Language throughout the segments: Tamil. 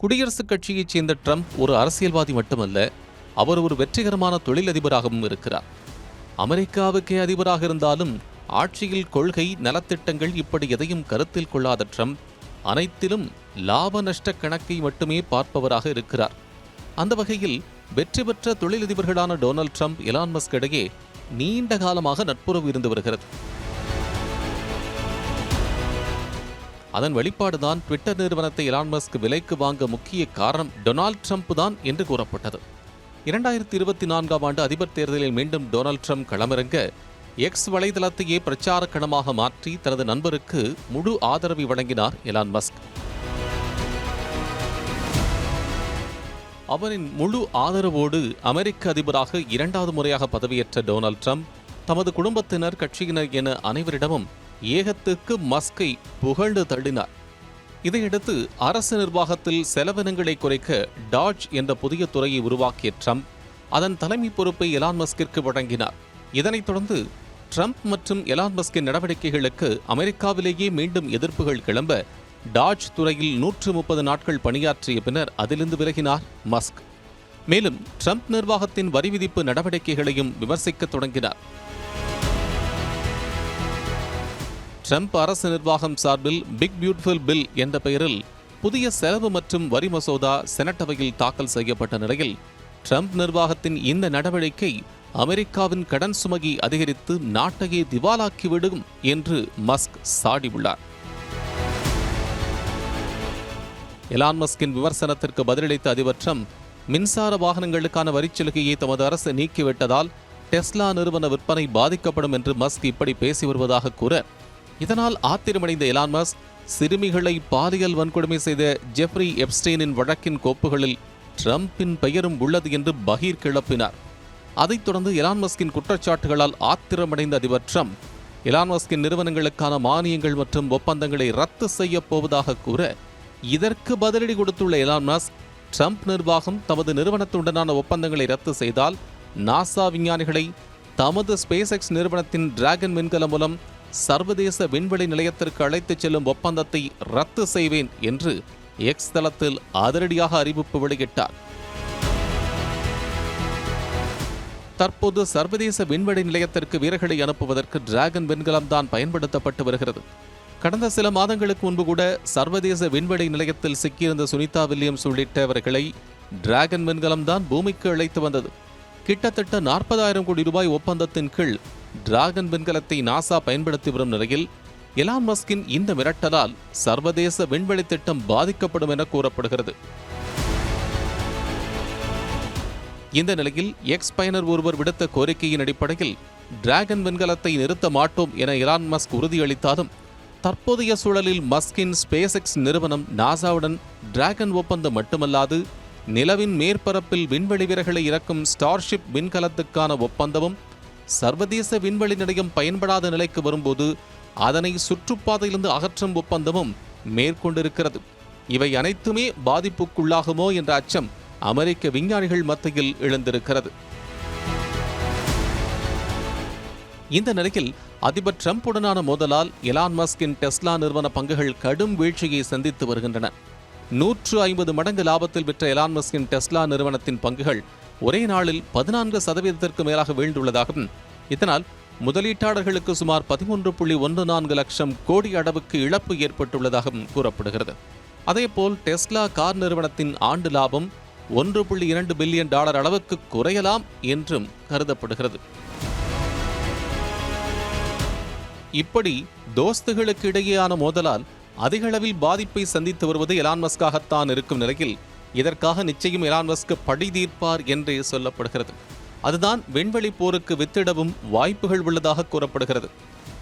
குடியரசுக் கட்சியைச் சேர்ந்த ட்ரம்ப் ஒரு அரசியல்வாதி மட்டுமல்ல அவர் ஒரு வெற்றிகரமான தொழிலதிபராகவும் இருக்கிறார். அமெரிக்காவுக்கே அதிபராக இருந்தாலும் ஆட்சியில் கொள்கை நலத்திட்டங்கள் இப்படி எதையும் கருத்தில் கொள்ளாத ட்ரம்ப் அனைத்திலும் லாப நஷ்ட கணக்கை மட்டுமே பார்ப்பவராக இருக்கிறார். அந்த வகையில் வெற்றி பெற்ற தொழிலதிபர்களான டொனால்ட் ட்ரம்ப் எலான் மஸ்க் இடையே நீண்ட காலமாக நட்புறவு இருந்து வருகிறது. அதன் வெளிப்பாடுதான் ட்விட்டர் நிறுவனத்தை எலான் மஸ்க் விலைக்கு வாங்க முக்கிய காரணம் டொனால்ட் ட்ரம்ப் தான் என்று கூறப்பட்டது. இரண்டாயிரத்தி இருபத்தி நான்காம் ஆண்டு அதிபர் தேர்தலில் மீண்டும் டொனால்ட் ட்ரம்ப் களமிறங்க எக்ஸ் வலைதளத்தையே பிரச்சார களமாக மாற்றி தனது நண்பருக்கு முழு ஆதரவை வழங்கினார் எலான் மஸ்க் அவரின் முழு ஆதரவோடு அமெரிக்க அதிபராக இரண்டாவது முறையாக பதவியேற்ற டொனால்ட் ட்ரம்ப் தமது குடும்பத்தினர் கட்சியினர் என அனைவரிடமும் ஏகத்துக்கு மஸ்கை புகழ்ந்து தள்ளினார். இதையடுத்து அரசு நிர்வாகத்தில் செலவினங்களை குறைக்க டாட்ஜ் என்ற புதிய துறையை உருவாக்கிய ட்ரம்ப் அதன் தலைமை பொறுப்பை எலான் மஸ்கிற்கு வழங்கினார். இதனைத் தொடர்ந்து ட்ரம்ப் மற்றும் எலான் மஸ்கின் நடவடிக்கைகளுக்கு அமெரிக்காவிலேயே மீண்டும் எதிர்ப்புகள் கிளம்ப டாட்ஜ் துறையில் நூற்று முப்பது நாட்கள் பணியாற்றிய பின்னர் அதிலிருந்து விலகினார் மஸ்க். மேலும் ட்ரம்ப் நிர்வாகத்தின் வரி விதிப்பு நடவடிக்கைகளையும் விமர்சிக்க தொடங்கினார். ட்ரம்ப் அரசு நிர்வாகம் சார்பில் பிக் பியூட்டிஃபுல் பில் என்ற பெயரில் புதிய செலவு மற்றும் வரி மசோதா செனட் அவையில் தாக்கல் செய்யப்பட்ட நிலையில் ட்ரம்ப் நிர்வாகத்தின் இந்த நடவடிக்கை அமெரிக்காவின் கடன் சுமையை அதிகரித்து நாட்டையே திவாலாக்கிவிடும் என்று மஸ்க் சாடியுள்ளார். எலான் மஸ்கின் விமர்சனத்திற்கு பதிலளித்த அதிபர் ட்ரம்ப் மின்சார வாகனங்களுக்கான வரிச்சலுகையை தமது அரசு நீக்கிவிட்டதால் டெஸ்லா நிறுவன விற்பனை பாதிக்கப்படும் என்று மஸ்க் இப்படி பேசி வருவதாக கூற இதனால் ஆத்திரமடைந்த எலான் மஸ்க் சிறுமிகளை பாலியல் வன்கொடுமை செய்த ஜெஃப்ரி எப்ஸ்டெயினின் வழக்கின் கோப்புகளில் ட்ரம்பின் பெயரும் உள்ளது என்று பகீர் கிளப்பினார். அதைத் தொடர்ந்து எலான் மஸ்கின் குற்றச்சாட்டுகளால் ஆத்திரமடைந்த அதிபர் ட்ரம்ப் எலான் மஸ்கின் நிறுவனங்களுக்கான மானியங்கள் மற்றும் ஒப்பந்தங்களை ரத்து செய்யப் போவதாக கூற இதற்கு பதிலடி கொடுத்துள்ள எலான் மஸ்க் ட்ரம்ப் நிர்வாகம் தமது நிறுவனத்துடனான ஒப்பந்தங்களை ரத்து செய்தால் நாசா விஞ்ஞானிகளை தமது ஸ்பேஸ் எக்ஸ் நிறுவனத்தின் டிராகன் விண்கலம் மூலம் சர்வதேச விண்வெளி நிலையத்திற்கு அழைத்துச் செல்லும் ஒப்பந்தத்தை ரத்து செய்வேன் என்று எக்ஸ் தளத்தில் அதிரடியாக அறிவிப்பு வெளியிட்டார். தற்போது சர்வதேச விண்வெளி நிலையத்திற்கு வீரர்களை அனுப்புவதற்கு டிராகன் விண்கலம் தான் பயன்படுத்தப்பட்டு வருகிறது. கடந்த சில மாதங்களுக்கு முன்பு கூட சர்வதேச விண்வெளி நிலையத்தில் சிக்கியிருந்த சுனிதா வில்லியம்ஸ் உள்ளிட்டவர்களை டிராகன் விண்கலம் தான் பூமிக்கு அழைத்து வந்தது. கிட்டத்தட்ட நாற்பதாயிரம் கோடி ரூபாய் ஒப்பந்தத்தின் கீழ் டிராகன் விண்கலத்தை நாசா பயன்படுத்தி வரும் நிலையில் எலான் மஸ்கின் இந்த மிரட்டலால் சர்வதேச விண்வெளி திட்டம் பாதிக்கப்படும் என கூறப்படுகிறது. இந்த நிலையில் எக்ஸ் பயனர் ஒருவர் விடுத்த கோரிக்கையின் அடிப்படையில் டிராகன் விண்கலத்தை நிறுத்த மாட்டோம் என இலான் மஸ்க் உறுதியளித்தாலும் தற்போதைய சூழலில் மஸ்கின் ஸ்பேஸ் எக்ஸ் நிறுவனம் நாசாவுடன் டிராகன் ஒப்பந்தம் மட்டுமல்லாது நிலவின் மேற்பரப்பில் விண்வெளி வீரர்களை இறக்கும் ஸ்டார்ஷிப் விண்கலத்துக்கான ஒப்பந்தமும் சர்வதேச விண்வெளி நிலையம் பயன்படாத நிலைக்கு வரும்போது அதனை சுற்றுப்பாதையிலிருந்து அகற்றும் ஒப்பந்தமும் மேற்கொண்டிருக்கிறது. இவை அனைத்துமே பாதிப்புக்குள்ளாகுமோ என்ற அச்சம் அமெரிக்க விஞ்ஞானிகள் மத்தியில் எழுந்திருக்கிறது. இந்த நிலையில் அதிபர் ட்ரம்புடனான மோதலால் எலான் மஸ்கின் டெஸ்லா நிறுவன பங்குகள் கடும் வீழ்ச்சியை சந்தித்து வருகின்றன. நூற்று ஐம்பது மடங்கு லாபத்தில் விற்ற எலான் மஸ்கின் டெஸ்லா நிறுவனத்தின் பங்குகள் ஒரே நாளில் பதினான்கு சதவீதத்திற்கு மேலாக வீழ்ந்துள்ளதாகவும் இதனால் முதலீட்டாளர்களுக்கு சுமார் பதிமூன்று புள்ளி ஒன்று நான்கு லட்சம் கோடி அளவுக்கு இழப்பு ஏற்பட்டுள்ளதாகவும் கூறப்படுகிறது. அதேபோல் டெஸ்லா கார் நிறுவனத்தின் ஆண்டு லாபம் ஒன்று புள்ளி இரண்டு பில்லியன் டாலர் அளவுக்கு குறையலாம் என்றும் கருதப்படுகிறது. இப்படி தோஸ்துகளுக்கு இடையேயான மோதலால் அதிகளவில் பாதிப்பை சந்தித்து வருவது எலான் மஸ்காகத்தான் இருக்கும் நிலையில் இதற்காக நிச்சயம் இலான்வஸ்க்கு படி தீர்ப்பார் என்றே சொல்லப்படுகிறது. அதுதான் விண்வெளி போருக்கு வித்திடவும் வாய்ப்புகள் உள்ளதாக கூறப்படுகிறது.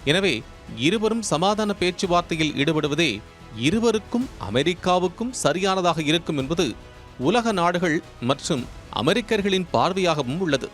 எனவே இருவரும் சமாதான பேச்சுவார்த்தையில் ஈடுபடுவதே இருவருக்கும் அமெரிக்காவுக்கும் சரியானதாக இருக்கும் என்பது உலக நாடுகள் மற்றும் அமெரிக்கர்களின் பார்வையாகவும் உள்ளது.